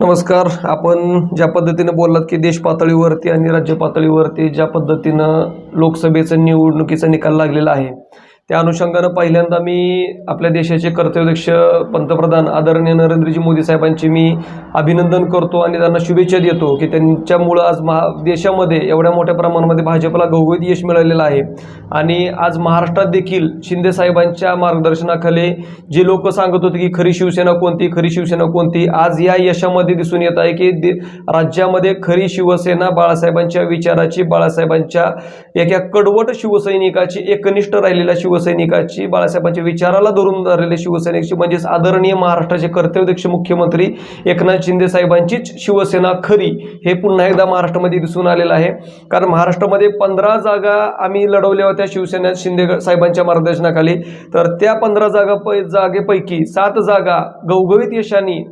नमस्कार. आपण ज्या पद्धतीनं बोललात की देश पातळीवरती आणि राज्य पातळीवरती ज्या पद्धतीनं लोकसभेचं निवडणुकीचा निकाल लागलेला आहे त्या अनुषंगानं पहिल्यांदा मी आपल्या देशाचे कर्तव्यदक्ष पंतप्रधान आदरणीय नरेंद्रजी मोदी साहेबांचे मी अभिनंदन करतो आणि त्यांना शुभेच्छा देतो की त्यांच्यामुळं आज महा देशामध्ये एवढ्या मोठ्या प्रमाणामध्ये भाजपला घवघवीत यश मिळालेलं आहे. आणि आज महाराष्ट्रात देखील शिंदे साहेबांच्या मार्गदर्शनाखाली जे लोक सांगत होते की खरी शिवसेना कोणती खरी शिवसेना कोणती आज या यशामध्ये दिसून येत आहे की दे राज्यामध्ये खरी शिवसेना बाळासाहेबांच्या विचाराची बाळासाहेबांच्या एका कडवट शिवसैनिकाची एकनिष्ठ राहिलेल्या शिवसैनिकाची बाळासाहेबांच्या विचाराला धरून धरलेले शिवसैनिकची म्हणजेच आदरणीय महाराष्ट्राचे कर्तव्यदक्ष मुख्यमंत्री एकनाथ शिंदे साहेबांचीच शिवसेना खरी हे पुन्हा एकदा महाराष्ट्रामध्ये दिसून आलेलं आहे. कारण महाराष्ट्रामध्ये पंधरा जागा आम्ही लढवल्या होत्या शिवसेना शिंदे साहेबांच्या मार्गदर्शनाखाली. तर त्या पंधरा जागा पै जागेपैकी सात जागा गवगवीत यशानी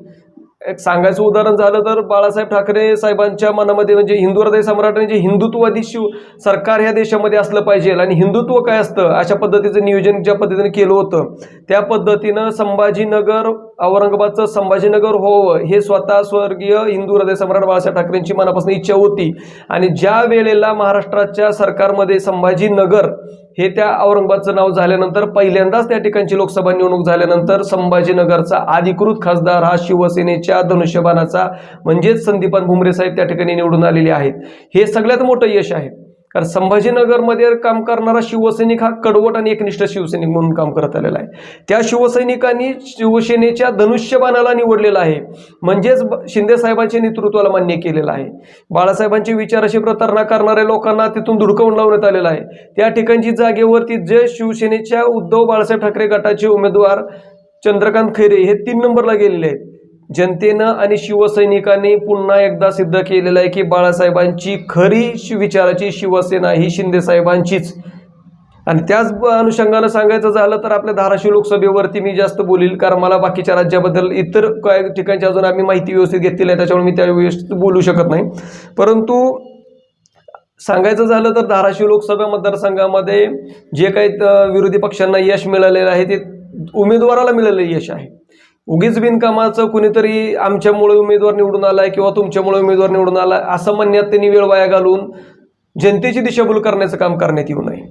एक सांगायचं उदाहरण झालं तर बाळासाहेब ठाकरे साहेबांच्या मनामध्ये म्हणजे हिंदू हृदय सम्राटांनी जे हिंदुत्ववादी शिव सरकार ह्या देशामध्ये असलं पाहिजे आणि हिंदुत्व काय असतं? अशा पद्धतीचं नियोजन ज्या पद्धतीने केलं होतं त्या पद्धतीनं संभाजीनगर औरंगाबादचं संभाजीनगर होवं हे स्वतः स्वर्गीय हिंदू हृदय सम्राट बाळासाहेब ठाकरेंची मनापासून इच्छा होती. आणि ज्या वेळेला महाराष्ट्राच्या सरकारमध्ये संभाजीनगर हे त्या औरंगाबादचं नाव झाल्यानंतर पहिल्यांदाच त्या ठिकाणची लोकसभा निवडणूक झाल्यानंतर संभाजीनगरचा अधिकृत खासदार हा शिवसेनेच्या धनुष्यबाणाचा म्हणजेच संदीपान भुमरे साहेब त्या ठिकाणी निवडून आलेले आहेत. हे सगळ्यात मोठं यश आहे. कारण संभाजीनगरमध्ये काम करणारा शिवसैनिक हा कडवट आणि एकनिष्ठ शिवसैनिक म्हणून काम करत आलेला आहे. त्या शिवसैनिकांनी शिवसेनेच्या धनुष्यबाणाला निवडलेला आहे. म्हणजेच ब- शिंदे साहेबांच्या नेतृत्वाला मान्य केलेलं आहे. बाळासाहेबांची विचाराशी प्रतारणा करणाऱ्या लोकांना तिथून धुडकवून लावण्यात आलेला आहे. त्या ठिकाणची जागेवरती जे शिवसेनेच्या उद्धव बाळासाहेब ठाकरे गटाचे उमेदवार चंद्रकांत खैरे हे तीन नंबरला गेलेले आहेत. जनतेनं आणि शिवसैनिकांनी पुन्हा एकदा सिद्ध केलेलं आहे की बाळासाहेबांची खरी शि- विचाराची शिवसेना ही शिंदे साहेबांचीच. आणि त्याच अनुषंगानं सांगायचं झालं तर आपल्या धाराशिव लोकसभेवरती मी जास्त बोलील कारण मला बाकीच्या राज्याबद्दल इतर काय ठिकाणची अजून आम्ही माहिती व्यवस्थित घेतलेली आहे त्याच्यामुळे मी त्या व्यवस्थित बोलू शकत नाही. परंतु सांगायचं झालं तर धाराशिव लोकसभा मतदारसंघामध्ये जे काही त- विरोधी पक्षांना यश मिळालेलं आहे ते उमेदवाराला मिळालेलं यश आहे. उगीच बिनकामाचं कुणीतरी आमच्यामुळे उमेदवार निवडून आलाय किंवा तुमच्यामुळे उमेदवार निवडून आलाय असं म्हणण्यात त्यांनी वेळ वाया घालून जनतेची दिशाभूल करण्याचं काम करण्यात येऊ नये.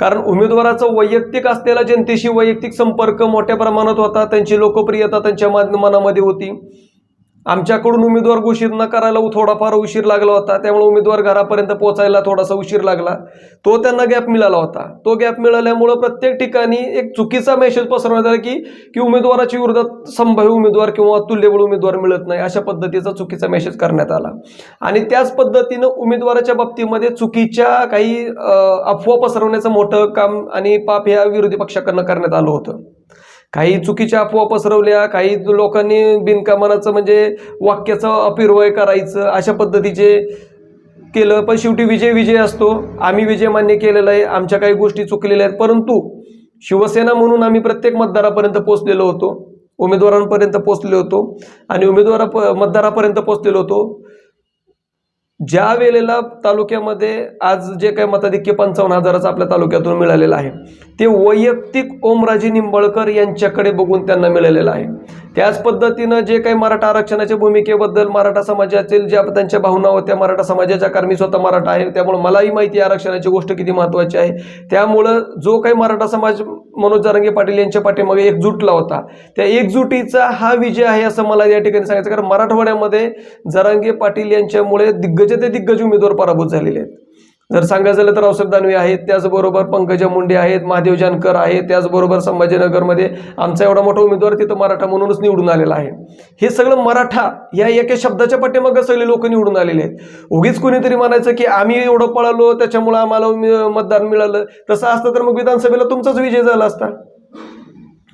कारण उमेदवाराचा वैयक्तिक असलेला जनतेशी वैयक्तिक संपर्क मोठ्या प्रमाणात होता त्यांची लोकप्रियता त्यांच्या मनामध्ये होती. आमच्याकडून उमेदवार घोषित न करायला थोडाफार उशीर लागला होता. त्यामुळे उमेदवार घरापर्यंत पोहोचायला थोडासा उशीर लागला. तो त्यांना गॅप मिळाला होता. तो गॅप मिळाल्यामुळं प्रत्येक ठिकाणी एक चुकीचा मेसेज पसरवण्यात आला की की उमेदवाराच्या विरोधात संभाव्य उमेदवार किंवा तुल्यबळ उमेदवार मिळत नाही अशा पद्धतीचा चुकीचा मेसेज करण्यात आला. आणि त्याच पद्धतीनं उमेदवाराच्या बाबतीमध्ये चुकीच्या काही अफवा पसरवण्याचं मोठं काम आणि पाप ह्या विरोधी पक्षाकडनं करण्यात आलं होतं. काही चुकीच्या अफवा पसरवल्या काही लोकांनी बिनकामानाचं म्हणजे वाक्याचं अपिरवय करायचं अशा पद्धतीचे केलं. पण शेवटी विजय विजय असतो. आम्ही विजय मान्य केलेला आहे. आमच्या काही गोष्टी चुकलेल्या आहेत. परंतु शिवसेना म्हणून आम्ही प्रत्येक मतदारापर्यंत पोहोचलेलो होतो. उमेदवारांपर्यंत पोहोचलेलो होतो. आणि उमेदवारा मतदारापर्यंत पोहोचलेलो होतो. ज्या वेळेला तालुक्यामध्ये आज जे काही मताधिक्य पंचावन्न हजाराचं आपल्या तालुक्यातून मिळालेलं आहे ते वैयक्तिक ओमराजे निंबाळकर यांच्याकडे बघून त्यांना मिळालेलं आहे. त्याच पद्धतीनं जे काही मराठा आरक्षणाच्या भूमिकेबद्दल मराठा समाजातील ज्या त्यांच्या भावना होत्या मराठा समाजाच्या कारण मी स्वतः मराठा आहे त्यामुळे मलाही माहिती आहे आरक्षणाची गोष्ट किती महत्त्वाची आहे. त्यामुळं जो काही मराठा समाज मनोज जारंगे पाटील यांच्या पाठीमागे एकजूटला होता. त्या एकजुटीचा हा विजय आहे असं मला या ठिकाणी सांगायचं कारण मराठवाड्यामध्ये जरांगे पाटील यांच्यामुळे दिग्गज ते दिग्गज उमेदवार पराभूत झालेले आहेत. जर सांगायचं झालं तर औषध दानवे आहेत त्याचबरोबर पंकजा मुंडे आहेत महादेव जानकर आहेत त्याचबरोबर संभाजीनगरमध्ये आमचा एवढा मोठा उमेदवार तिथं मराठा म्हणूनच निवडून आलेला आहे. हे सगळं मराठा या एका शब्दाच्या पाठीमागं सगळे लोक निवडून आलेले आहेत. उगीच कोणीतरी म्हणायचं की आम्ही एवढं पळालो त्याच्यामुळं आम्हाला मतदान मिळालं. तसं असतं तर मग विधानसभेला तुमचाच विजय झाला असता.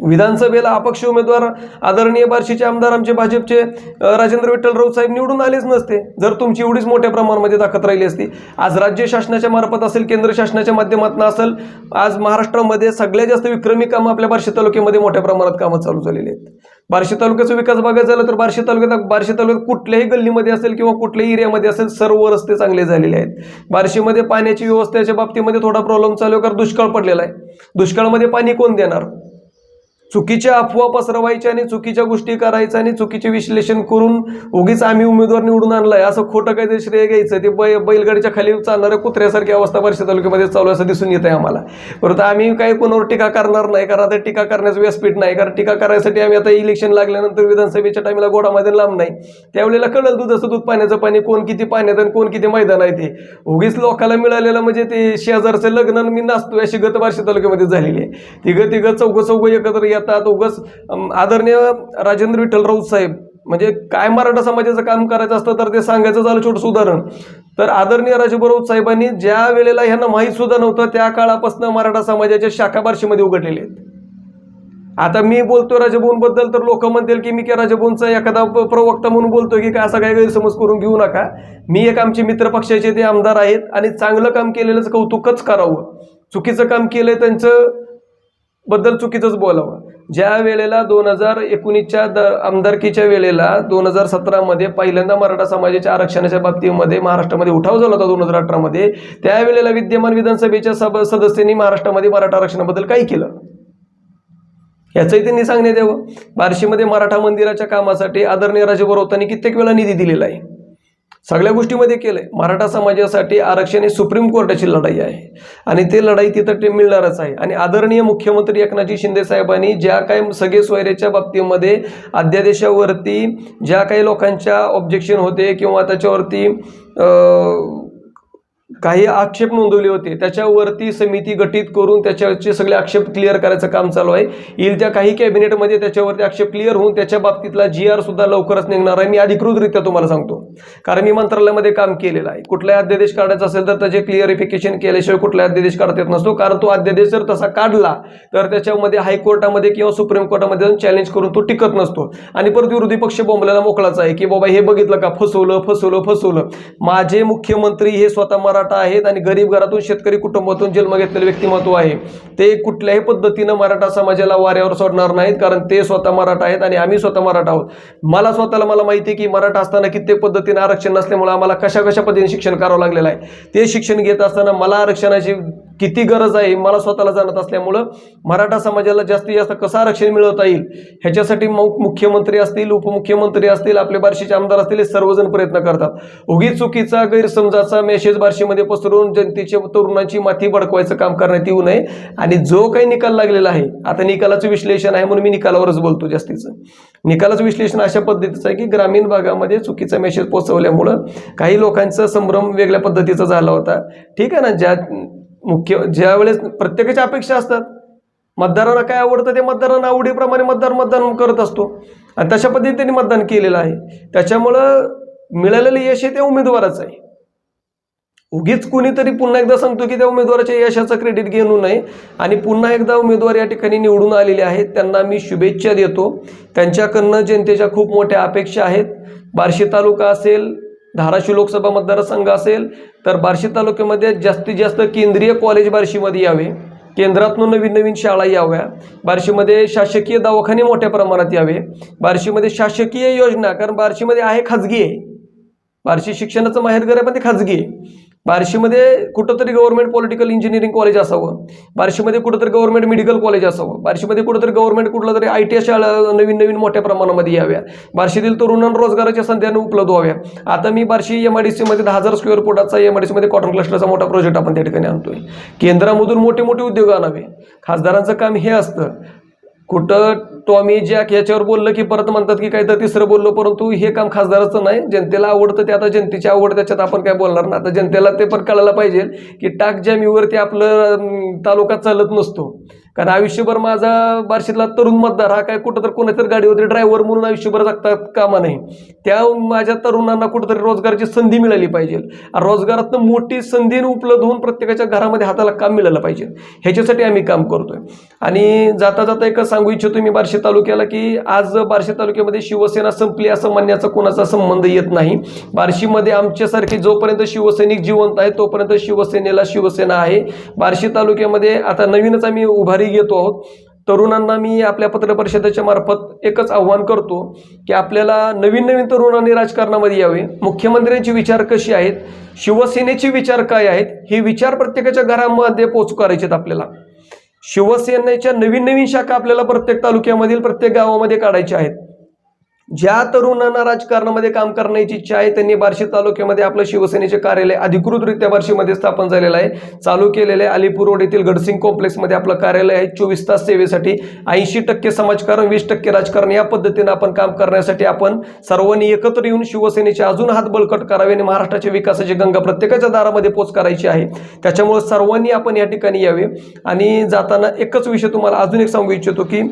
विधानसभेला अपक्ष उमेदवार आदरणीय बार्शीचे आमदार आमचे भाजपचे राजेंद्र विठ्ठल राऊत साहेब निवडून आलेच नसते. जर तुमची एवढीच मोठ्या प्रमाणामध्ये ताकद राहिली असती आज राज्य शासनाच्या मार्फत असेल केंद्र शासनाच्या माध्यमातून असेल आज महाराष्ट्रामध्ये सगळ्यात जास्त विक्रमी कामं आपल्या बार्शी तालुक्यामध्ये मोठ्या प्रमाणात कामं चालू झालेली आहेत. बार्शी तालुक्याचा विकास बघायचा झाला तर बार्शी तालुक्यात बार्शी तालुक्यात कुठल्याही गल्लीमध्ये असेल किंवा कुठल्याही एरियामध्ये असेल सर्व रस्ते चांगले झालेले आहेत. बार्शीमध्ये पाण्याची व्यवस्थेच्या बाबतीमध्ये थोडा प्रॉब्लेम चालू आहे कारण दुष्काळ पडलेला आहे. दुष्काळामध्ये पाणी कोण देणार? चुकीच्या अफवा पसरवायच्या आणि चुकीच्या गोष्टी करायच्या आणि चुकीचे विश्लेषण करून उगीच आम्ही उमेदवार निवडून आणलाय. असं खोटं काहीतरी श्रेय घ्यायचं. ते बै बैलगाडीच्या खाली चालणाऱ्या कुत्र्यासारखी अवस्था परिषद तालुक्यामध्ये चालू असं दिसून येत आहे आम्हाला. परत आम्ही काही कोणावर टीका करणार नाही कारण आता टीका करण्याचं व्यासपीठ नाही. कारण टीका करायसाठी आम्ही आता इलेक्शन लागल्यानंतर विधानसभेच्या टाईमला गोडामध्ये लांब नाही. त्यावेळेला कळलं दुधाचं दूध पाण्याचं पाणी कोण किती पाण्यात आणि कोण किती मैदान आहे ते. उगीच लोकाला मिळालेलं म्हणजे ते शेजारचं लग्न मी नाचतो अशी गत बार्शी तालुक्यामध्ये झालेली आहे. तिघं तिघं चौघं चौघं एकत्र येतात उगस आदरणीय राजेंद्र विठ्ठल राऊत साहेब म्हणजे काय मराठा समाजाचं काम करायचं असतं तर ते सांगायचं झालं छोटं उदाहरण. तर आदरणीय राजेंद्र राऊत साहेबांनी ज्या वेळेला ह्यांना माहीत सुद्धा नव्हतं त्या काळापासून मराठा समाजाच्या शाखा बार्शीमध्ये उघडलेले आहेत. आता मी बोलतोय राजभवनबद्दल तर लोक म्हणतील की मी काय राजभवनचा एखादा प्रवक्ता म्हणून बोलतोय की काय असा काही गैरसमज करून घेऊ नका. मी एक आमचे मित्र पक्षाचे ते आमदार आहेत आणि चांगलं काम केलेलंच कौतुकच करावं. चुकीचं काम केलंय त्यांचं बद्दल चुकीचंच बोलावं. ज्या वेळेला दोन हजार एकोणीसच्या द आमदारकीच्या वेळेला दोन हजार सतरामध्ये पहिल्यांदा मराठा समाजाच्या आरक्षणाच्या बाबतीमध्ये महाराष्ट्रामध्ये उठाव झाला होता दोन हजार अठरामध्ये त्यावेळेला विद्यमान विधानसभेच्या सब सदस्यांनी महाराष्ट्रामध्ये मराठा आरक्षणाबद्दल काही केलं? याचंही त्यांनी सांगण्यात यावं. बार्शीमध्ये मराठा मंदिराच्या कामासाठी आदरणीय राजभरवतांनी कित्येक वेळा निधी दिलेला आहे. सगळ्या गोष्टीमध्ये केलंय. मराठा समाजासाठी आरक्षण ही सुप्रीम कोर्टाची लढाई आहे. आणि ते लढाई तिथं ते मिळणारच आहे. आणि आदरणीय मुख्यमंत्री एकनाथजी शिंदे साहेबांनी ज्या काही सगळे सोयरेच्या बाबतीमध्ये अध्यादेशावरती ज्या काही लोकांच्या ऑब्जेक्शन होते किंवा त्याच्यावरती काही आक्षेप नोंदवले होते. त्याच्यावरती समिती गठीत करून त्याच्यावरचे सगळे आक्षेप क्लिअर करायचं काम चालू आहे. येईल त्या काही कॅबिनेटमध्ये त्याच्यावरती आक्षेप क्लिअर होऊन त्याच्या बाबतीतला जी आर सुद्धा लवकरच निघणार आहे. मी अधिकृतरित्या तुम्हाला सांगतो. कारण मी मंत्रालयामध्ये काम केलेलं आहे. कुठलाही अध्यादेश काढायचा असेल तर त्याचे क्लिअरिफिकेशन केल्याशिवाय कुठलाही अध्यादेश काढता येत नसतो. कारण तो अध्यादेश जर तसा काढला तर त्याच्यामध्ये हायकोर्टामध्ये किंवा सुप्रीम कोर्टामध्ये जाऊन चॅलेंज करून तो टिकत नसतो. आणि परत विरोधी पक्ष बोंबल्याला मोकळाच आहे की बाबा हे बघितलं का? फसवलं फसवलं फसवलं. माझे मुख्यमंत्री हे स्वतः मराठा आहेत आणि गरीब घरातून शेतकरी कुटुंबातून जन्म घेतलेले व्यक्तिमत्व आहे. ते कुठल्याही पद्धतीनं मराठा समाजाला वाऱ्यावर सोडणार नाहीत कारण ते स्वतः मराठा आहेत आणि आम्ही स्वतः मराठा आहोत. मला स्वतःला मला माहिती आहे की मराठा असताना कित्येक पद्धतीनं आरक्षण नसल्यामुळे आम्हाला कशा कशा पद्धतीने शिक्षण करावं लागलेलं आहे. ते शिक्षण घेत असताना मला आरक्षणाची किती गरज आहे मला स्वतःला जाणत असल्यामुळं मराठा समाजाला जास्तीत जास्त कसं आरक्षण मिळवता येईल? ह्याच्यासाठी मग मुख्यमंत्री असतील उपमुख्यमंत्री असतील आपले बार्शीचे आमदार असतील हे सर्वजण प्रयत्न करतात. उगी चुकीचा गैरसमजाचा मेसेज बार्शीमध्ये पसरून जनतेच्या तरुणांची माथी बडकवायचं काम करण्यात येऊ नये. आणि जो काही निकाल लागलेला आहे आता निकालाचं विश्लेषण आहे म्हणून मी निकालावरच बोलतो जास्तीचं. निकालाचं विश्लेषण अशा पद्धतीचं आहे की ग्रामीण भागामध्ये चुकीचा मेसेज पोचवल्यामुळं काही लोकांचा संभ्रम वेगळ्या पद्धतीचा झाला होता. ठीक आहे ना? ज्या मुख्य ज्या वेळेस प्रत्येकाच्या अपेक्षा असतात. मतदारांना काय आवडतं ते मतदारांना आवडीप्रमाणे मतदार मतदान करत असतो. आणि तशा पद्धतीने त्यांनी मतदान केलेलं आहे. त्याच्यामुळं मिळालेलं यश हे त्या उमेदवाराचं आहे. उगीच कुणीतरी पुन्हा एकदा सांगतो की त्या उमेदवाराच्या यशाचं क्रेडिट घेऊ नये आणि पुन्हा एकदा उमेदवार या ठिकाणी निवडून आलेले आहेत. त्यांना मी शुभेच्छा देतो. त्यांच्याकडनं जनतेच्या खूप मोठ्या अपेक्षा आहेत. बार्शी तालुका असेल धाराशिव लोकसभा मतदारसंघ असेल तर बार्शी तालुक्यामध्ये जास्तीत जास्त केंद्रीय कॉलेज बार्शीमध्ये यावे. केंद्रातून नवीन नवीन शाळा याव्या. बार्शीमध्ये शासकीय दवाखाने मोठ्या प्रमाणात यावे. बार्शीमध्ये शासकीय योजना कारण बार्शीमध्ये आहे खाजगी. आहे बार्शी शिक्षणाचं माहेरघर आहे पण ते खाजगी आहे. बार्शीमध्ये कुठंतरी गव्हर्नमेंट पॉलिटिकल इंजिनिअरिंग कॉलेज असावं. बार्शीमध्ये कुठंतरी गव्हर्नमेंट मेडिकल कॉलेज असावं. बार्शीमध्ये कुठंतरी गव्हर्नमेंट कुठलं तरी आय टी शाळा नवीन नवीन मोठ्या प्रमाणामध्ये याव्या. बार्शीतील तरुणांना रोजगाराच्या संध्याने उपलब्ध व्हाव्या. आता मी बार्शी एम आय डी सीमध्ये दहा हजार स्क्वेअर फुटाचा एम आय डी सीमध्ये कॉटन क्लस्टरचा मोठा प्रोजेक्ट आपण त्या ठिकाणी आणतोय. केंद्रामधून मोठे मोठे उद्योग आणावे. खासदारांचं काम हे असतं. कुठं टॉमी जॅक याच्यावर बोललं की परत म्हणतात की काही तर तिसरं बोललो परंतु हे काम खासदाराचं नाही. जनतेला आवडतं ते आता जनतेची आवड त्याच्यात आपण काय बोलणार ना आता जनतेला ते पण कळायला पाहिजे की टाक जॅमीवरती आपलं तालुका चालत नसतो. कारण आयुष्यभर माझा बार्शीतला तरुण मतदार हा काय कुठं तर कोणाच्या गाडीवरती ड्रायव्हर म्हणून आयुष्यभर जगता कामा नाही त्या माझ्या तरुणांना कुठंतरी रोजगाराची संधी मिळाली पाहिजे. रोजगारातनं मोठी संधी उपलब्ध होऊन प्रत्येकाच्या घरामध्ये हाताला काम मिळालं पाहिजे. ह्याच्यासाठी आम्ही काम करतोय. आणि जाता जाता एकच सांगू इच्छितो मी बार्शी तालुक्याला की आज बार्शी तालुक्यामध्ये शिवसेना संपली असं म्हणण्याचा कोणाचा संबंध येत नाही. बार्शीमध्ये आमच्यासारखे जोपर्यंत शिवसैनिक जिवंत आहे तोपर्यंत शिवसेनेला शिवसेना आहे. बार्शी तालुक्यामध्ये आता नवीनच आम्ही उभारी घेतो आहोत. तरुणांना मी आपल्या पत्र परिषदेच्या मार्फत एकच आव्हान करतो की आपल्याला नवीन नवीन तरुणांनी राजकारणामध्ये यावे. मुख्यमंत्र्यांचे विचार कसे आहेत? शिवसेनेचे विचार काय आहेत? हे विचार प्रत्येकाच्या घरामध्ये पोचू करायचे आहेत आपल्याला. शिवसेनेच्या नवीन नवीन शाखा आपल्याला प्रत्येक तालुक्यामधील प्रत्येक गावामध्ये काढायच्या आहेत. ज्या तरुणांना राजकारणामध्ये काम करण्याची इच्छा आहे त्यांनी बार्शी तालुक्यामध्ये आपलं शिवसेनेचे कार्यालय अधिकृतरित्या बार्शीमध्ये स्थापन झालेलं आहे. चालू केलेलं आहे अलीपूर रोड येथील गडसिंग कॉम्प्लेक्समध्ये आपलं कार्यालय आहे. चोवीस तास सेवेसाठी ऐंशी टक्के समाजकारण वीस टक्के राजकारण या पद्धतीनं आपण काम करण्यासाठी आपण सर्वांनी एकत्र येऊन शिवसेनेचे अजून हात बळकट करावे आणि महाराष्ट्राच्या विकासाची गंगा प्रत्येकाच्या दारामध्ये पोच करायची आहे. त्याच्यामुळे सर्वांनी आपण या ठिकाणी यावे. आणि जाताना एकच विषय तुम्हाला अजून एक सांगू इच्छितो की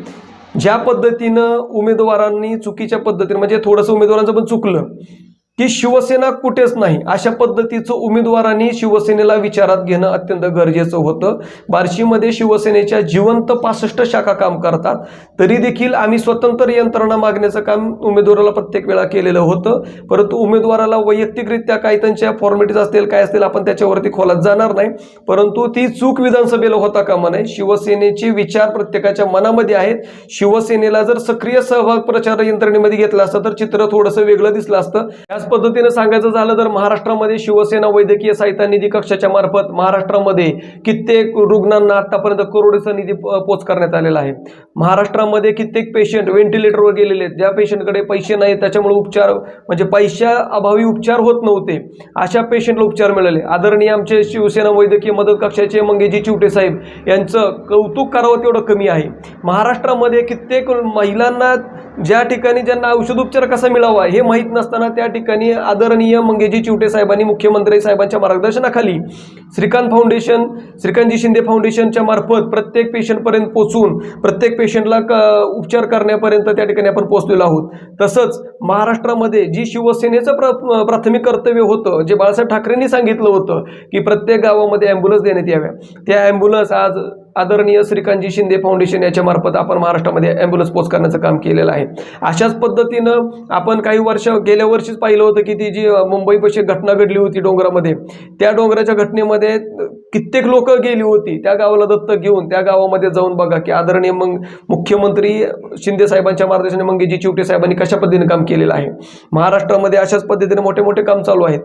ज्या पद्धतीनं उमेदवारांनी चुकीच्या पद्धतीनं म्हणजे थोडंसं उमेदवारांचं पण चुकलं की शिवसेना कुठेच नाही. अशा पद्धतीचं उमेदवारांनी शिवसेनेला विचारात घेणं अत्यंत गरजेचं होतं. बार्शीमध्ये शिवसेनेच्या जिवंत पासष्ट शाखा काम करतात. तरी देखील आम्ही स्वतंत्र यंत्रणा मागण्याचं काम उमेदवाराला प्रत्येक वेळा केलेलं होतं. परंतु उमेदवाराला वैयक्तिकरित्या काही त्यांच्या फॉर्मॅलिटीज असतील काय असतील आपण त्याच्यावरती खोलात जाणार नाही. परंतु ती चूक विधानसभेला होता कामा नये. शिवसेनेचे विचार प्रत्येकाच्या मनामध्ये आहेत. शिवसेनेला जर सक्रिय सहभाग प्रचार यंत्रणेमध्ये घेतला असतं तर चित्र थोडंसं वेगळं दिसलं असतं. पद्धतीनं सांगायचं झालं तर महाराष्ट्रामध्ये शिवसेना वैद्यकीय साहित्य निधी कक्षाच्या मार्फत महाराष्ट्रामध्ये कित्येक रुग्णांना आतापर्यंत करोडीचा निधी पोच करण्यात आलेला आहे. महाराष्ट्रामध्ये कित्येक पेशंट व्हेंटिलेटरवर गेलेले आहेत. ज्या पेशंटकडे पैसे नाहीत त्याच्यामुळे उपचार म्हणजे पैशा अभावी उपचार होत नव्हते अशा पेशंटला उपचार मिळाले. आदरणीय आमचे शिवसेना वैद्यकीय मदत कक्षाचे मंगेजी चिवटे साहेब यांचं कौतुक करावं तेवढं कमी आहे. महाराष्ट्रामध्ये कित्येक महिलांना ज्या ठिकाणी ज्यांना औषधोपचार कसा मिळावा हे माहीत नसताना त्या ठिकाणी आदरणीय मंगेजी चिवटे साहेबांनी मुख्यमंत्री साहेबांच्या मार्गदर्शनाखाली श्रीकांत फाउंडेशन श्रीकांतजी शिंदे फाउंडेशनच्या मार्फत प्रत्येक पेशंटपर्यंत पोचून प्रत्येक पेशंटला क उपचार करण्यापर्यंत त्या ठिकाणी आपण पोहोचलेलो आहोत. तसंच महाराष्ट्रामध्ये जी शिवसेनेचं प्र प्राथमिक कर्तव्य होतं जे बाळासाहेब ठाकरेंनी सांगितलं होतं की प्रत्येक गावामध्ये ॲम्ब्युलन्स देण्यात याव्या. त्या ॲम्ब्युलन्स आज आदरणीय श्रीकांतजी शिंदे फाउंडेशन याच्या मार्फत आपण महाराष्ट्रामध्ये ॲम्ब्युलन्स पोच करण्याचं काम केलेलं आहे. अशाच पद्धतीनं आपण काही वर्ष गेल्या वर्षीच पाहिलं होतं की ती जी मुंबईपाशी घटना घडली होती डोंगरामध्ये. त्या डोंगराच्या घटनेमध्ये कित्येक लोक गेली होती. त्या गावाला दत्तक घेऊन त्या गावामध्ये जाऊन बघा की आदरणीय मग मुख्यमंत्री शिंदे साहेबांच्या मार्गदर्शनाने मंगेजी चिवटे साहेबांनी कशा पद्धतीने काम केलेलं आहे. महाराष्ट्रामध्ये अशाच पद्धतीने मोठे मोठे काम चालू आहेत.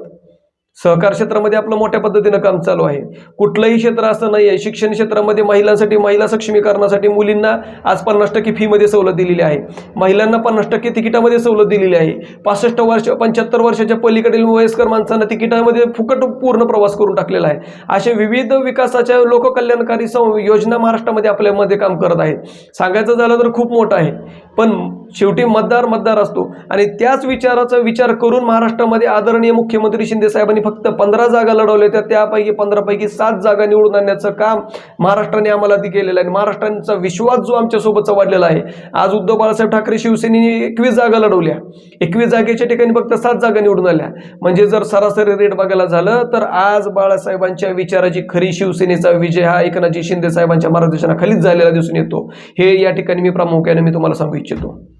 सहकार क्षेत्रामध्ये आपलं मोठ्या पद्धतीनं काम चालू आहे. कुठलंही क्षेत्र असं नाही आहे शिक्षण क्षेत्रामध्ये महिलांसाठी महिला सक्षमीकरणासाठी मुलींना आज पन्नास टक्के फीमध्ये सवलत दिलेली आहे. महिलांना पन्नास टक्के तिकिटामध्ये सवलत दिलेली आहे. पासष्ट वर्ष पंच्याहत्तर वर्षाच्या पलीकडील वयस्कर माणसांना तिकिटामध्ये फुकट पूर्ण प्रवास करून टाकलेला आहे. असे विविध विकासाच्या लोककल्याणकारी सं योजना महाराष्ट्रामध्ये आपल्यामध्ये काम करत आहेत. सांगायचं झालं तर खूप मोठं आहे. पण शेवटी मतदार मतदार असतो. आणि त्याच विचाराचा विचार करून महाराष्ट्रामध्ये आदरणीय मुख्यमंत्री शिंदे साहेबांनी फक्त पंधरा जागा लढवल्या होत्या. त्यापैकी पंधरापैकी सात जागा निवडून आणण्याचं काम महाराष्ट्राने आम्हाला ती केलेलं आहे. महाराष्ट्रांचा विश्वास जो आमच्यासोबतचा वाढलेला आहे. आज उद्धव बाळासाहेब ठाकरे शिवसेनेने एकवीस जागा लढवल्या. एकवीस जागेच्या ठिकाणी फक्त सात जागा निवडून आल्या. म्हणजे जर सरासरी रेट बघायला झालं तर आज बाळासाहेबांच्या विचाराची खरी शिवसेनेचा विजय हा एकनाथजी शिंदे साहेबांच्या मार्गदर्शनाखालीच झालेला दिसून येतो. हे या ठिकाणी मी प्रामुख्याने मी तुम्हाला सांगू इच्छितो.